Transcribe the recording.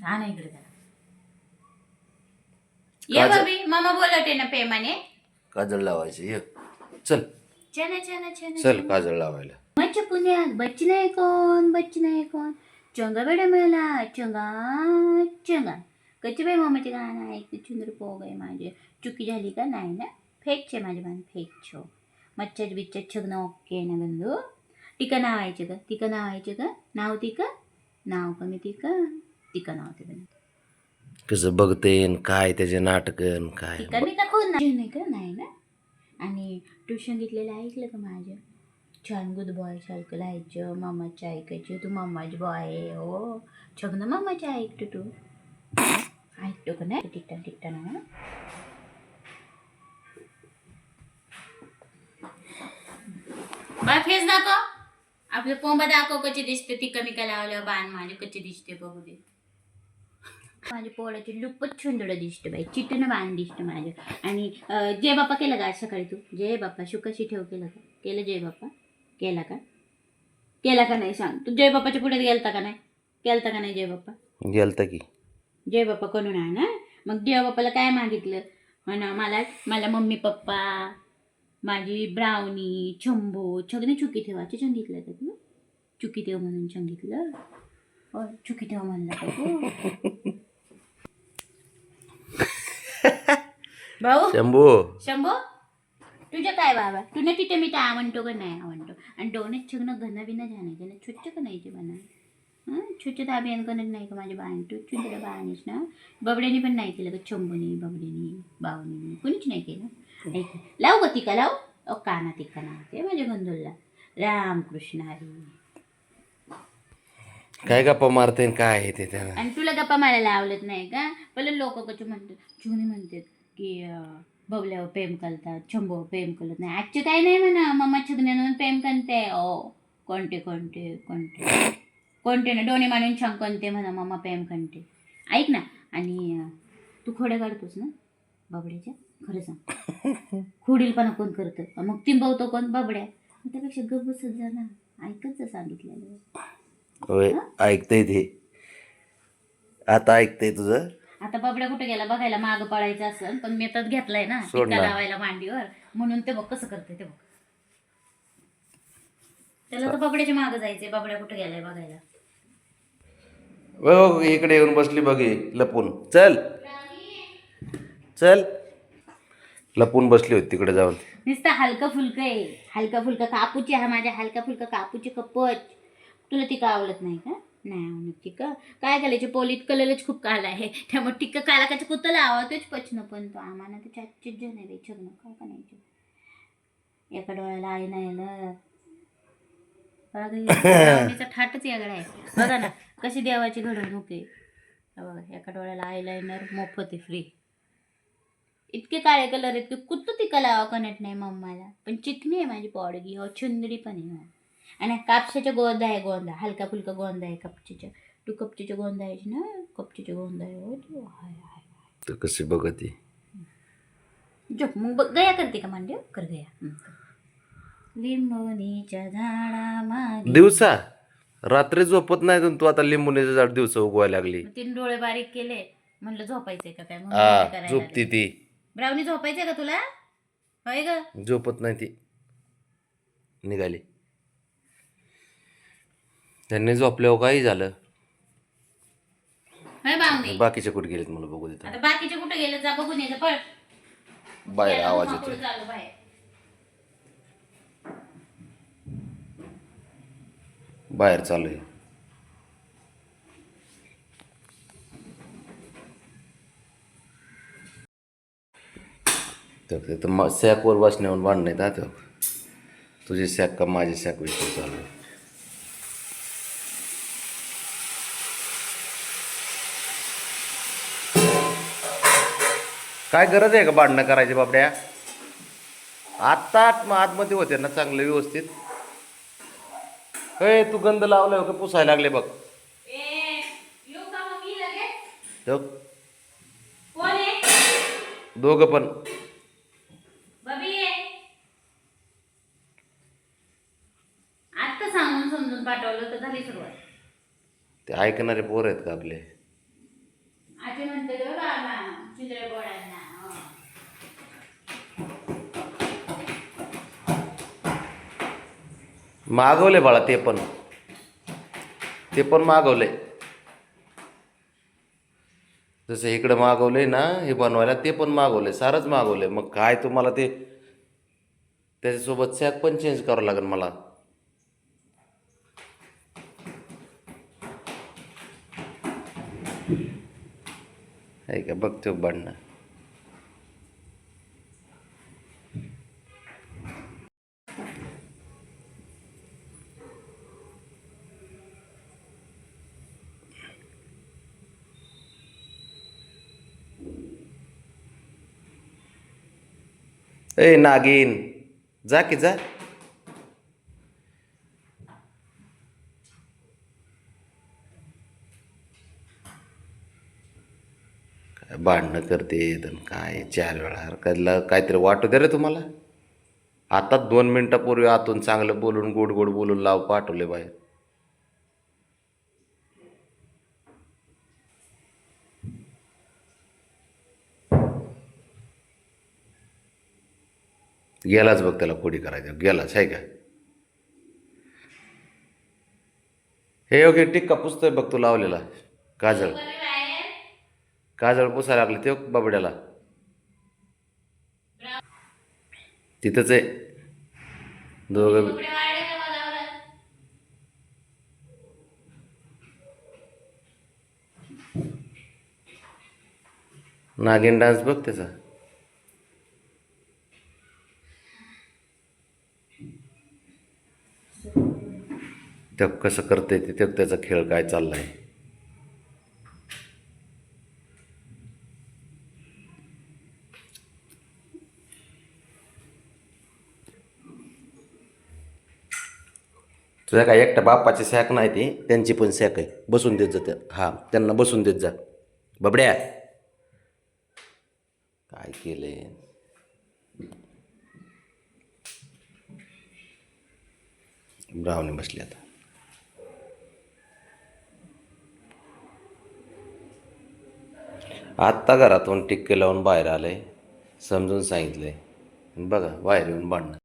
हा ना इकडे त्याला ये काजल- बाबी मामा बोलवते ना प्रेमाने काजळ लावायची ये चल चना चना चना चल काजळ लावायला मच्छी पुण्यात बच्ची नाही कोण बच्ची नाही कोण चंगा बेड्या मिळाला चंगा चंगा कच्ची बाई मामाचे गाणं ऐकते चुंदर पोग आहे माझे चुकी झाली का नाही ना फेकचे माझे बाण फेकछो मच्छर बिच्चर छगणं ओके आहे ना गंधू टिका नाव आहे का तिका नाव आहे का नाव तिका नाव कमी तिका तिका नाव ते बन कसं बघतेन काय त्याचे नाटकन काय? तिका मी का कोण नाही. का? नाही ना? आणि ट्युशन घेतलेलं ऐकलं का माझं? छान गुड बॉय सारखं लिहायचं मामाचं ऐकायचं. तू मामाच बॉय आहे. हो. छगन मामाचं ऐकतो तू? ऐकतो का नाही? टिकटा टिकटा ना बाय फेस दाखव. आपलं पोंबा दाखव कशी दिसते. ती कमी का लावलं बाण माझे कशी दिसते बघू दे. माझ्या पोळाची लुपच सुंदर दिसते बाई. चिटणं बाण दिसतं माझं. आणि जय बाप्पा केलं का आज सकाळी तू? जय बाप्पा शुकाशी ठेव केलं का? केलं जय बाप्पा? केला का? केला का नाही सांग. तू जय बाप्पाच्या पुढे गेलता का नाही? केलता का नाही जय बाप्पा? गेलता की. जय बाप्पा करून आहे ना? मग जय बाप्पाला काय मागितलं? हो ना मला मला मम्मी पप्पा माझी ब्राउनी छंबो छगने चुकी ठेवायचे सांगितलं का तू? चुकी ठेव म्हणून सांगितलं हो चुकी ठेव म्हणलं का तू भाऊ? शंभू. शंभो? तुझं काय बाबा? तुला तिथे मी काय आवडतो का नाही आवडतो आणि डोण्यात छगणं घन बिना जाण्याचं ना छोट का नाही ते बना हां? छोटे अभियान करत नाही का माझ्या बाण तू तुझ्या बाणीस ना? बबड्यानी पण नाही केलं का? चंबुनी बबडीनी बावनी कोणीच नाही केलं? ऐक लाव ग तिका? लाव? ओ काना तिका ना ते माझ्या गंधुलला रामकृष्ण हरी. काय गप्पा मारते काय आहे ते त्याला? आणि तुला गप्पा मारायला आवडत नाही का? पहिले लोक कसे म्हणतात? जुने म्हणतात. की बबल्यावर प्रेम करतात शंभो प्रेम करत नाही आजचे काही नाही म्हणा मम्मा छगण्यानं प्रेम करते. ओ कोणते कोणते कोणते? कोणते ना डोणे मानून छान कोणते म्हणा मम्मा प्रेम करते. ऐक ना आणि तू खोड्या काढतोस ना बबड्याच्या? खरं सांग. खोडीलपणा कोण करतं? मग तिंबवतो कोण? बबड्या. त्यापेक्षा गप बसत जा ना. ऐकत जा सांगितलेलं ऐकतंय ते. आता ऐकतंय तुझं. आता बबड्या कुठे गेला? बघायला मागं पळायचं असेल पण मी तर घेतलाय ना सोड टिक्का ना. लावायला मांडीवर. म्हणून ते बघ कसं करते ते बघ. त्याला तर बबड्याच्या मागं जायचंय बबड्या कुठे गेलाय बघायला. हो इकडे येऊन बसली बघी लपून. चल. चल. लपून बसली होती तिकडे जाऊन. नुसतं हलकं फुलकं आहे. हलका फुलका कापूची आहे माझ्या हलका फुलका कापूची कपच. तुला ती का आवडत नाही का? नाही आवडत ती का काय करायचे पोलीत कलरच खूप काला आहे. त्यामुळे टिक्का काला काच्या कुत्तला आवडतोच पचन पण तो आम्हाला तर चाटचीच जण आहे छगणं काय करायचं? एका डोळ्याला आई नाही बघा थाटच यागडा आहे. बघा ना कशी देवाची घडवणूक आहे. बघा एका डोळ्याला आयलायनर मोफत आहे फ्री इतके काळे कलर इतके कुत्त ती कला कनट नाही मम्माला. पण चिकनी आहे माझी पॉडगी हो चुंदडी पण आहे. आणि कापसाच्या गोंदा आहे गोंदा हलका फुलका गोंदा आहे कपचीच्या तू कपचीच्या गोंदा आहेस ना? कपचीच्या गोंदा आहे. तू. हाय हाय तर कशी बघती जो मग बघ गया करते का मांडे कर गया. लिंबोनीच्या झाडा मागे दिवसा? रात्री झोपत नाही तर तू आता लिंबुनीचं झाड दिवस उगवायला लागली. तीन डोळे बारीक केले. म्हणलं झोपायचंय का काय? हा करायला झोपती. ती. ब्राउनी झोपायचंय का तुला? होय ग. झोपत नाही ती. निघाली. त्यांनी झोपल्यावर काही झालं. होय बावनी बाकीचे कुठे गेलेत मला बघू देत. आता बाकीचे कुठे गेले जा बघून येतं पळ. बाहेर गेला आवाज मग येतो चालू बाहेर. बाहेर चालू आहे. तर ते तर म- सॅकवर बसण्यावर भांडण येतात हो. तुझी सॅक का माझी सॅक विषय चालू आहे? काय गरज आहे का भांडणं करायची बाबड्या? आत्ता आत आतमध्ये होते ना चांगलं व्यवस्थित. ए तू गंध लावलाय हो का? पुसायला लागले बघ. दोघं पण. बबी आहे आता सांगून समजून पाठवलं तर झाली सुरुवात. ते ऐकणारे पोर आहेत का आपले? हो. मागवले बाळा ते पण. ते पण मागवले. जसं इकडं मागवलंय ना हे बनवायला ते पण मागवले सारंच मागवले मग काय तुम्हाला ते त्याच्यासोबत सॅक पण चेंज करावं लागेल मला. आहे का बघतो भांडणं ए नागिन. जा की जा. भांडणं करते तर काय चार वेळा कधला काहीतरी वाटू दे रे तुम्हाला. आता दोन मिनटापूर्वी आतून चांगलं बोलून गोड गोड बोलून लाव पाठवले बाहेर. गेलाच बघ त्याला कोडी करायचं. गेलाच आहे का? हे ओके टिक्का पुसतोय बघ तू लावलेला. काजळ काजळ पुसायला लागले ते बाबड्याला. तिथंच आहे. दोघं नागिन डान्स बघ त्याचा. ते कसं करते ते त्याचा खेळ काय चाललाय? तुझ्या काय एकटा बाप्पाची सॅक नाही ती त्यांची पण सॅक आहे. बसून देत जा त्या. हां त्यांना बसून देत जा. बबड्या. काय केले ब्रावणी बसले आता. आत्ता घरातून टिक्के लावून बाहेर आले समजून सांगितले बघा बाहेर येऊन भांडणं.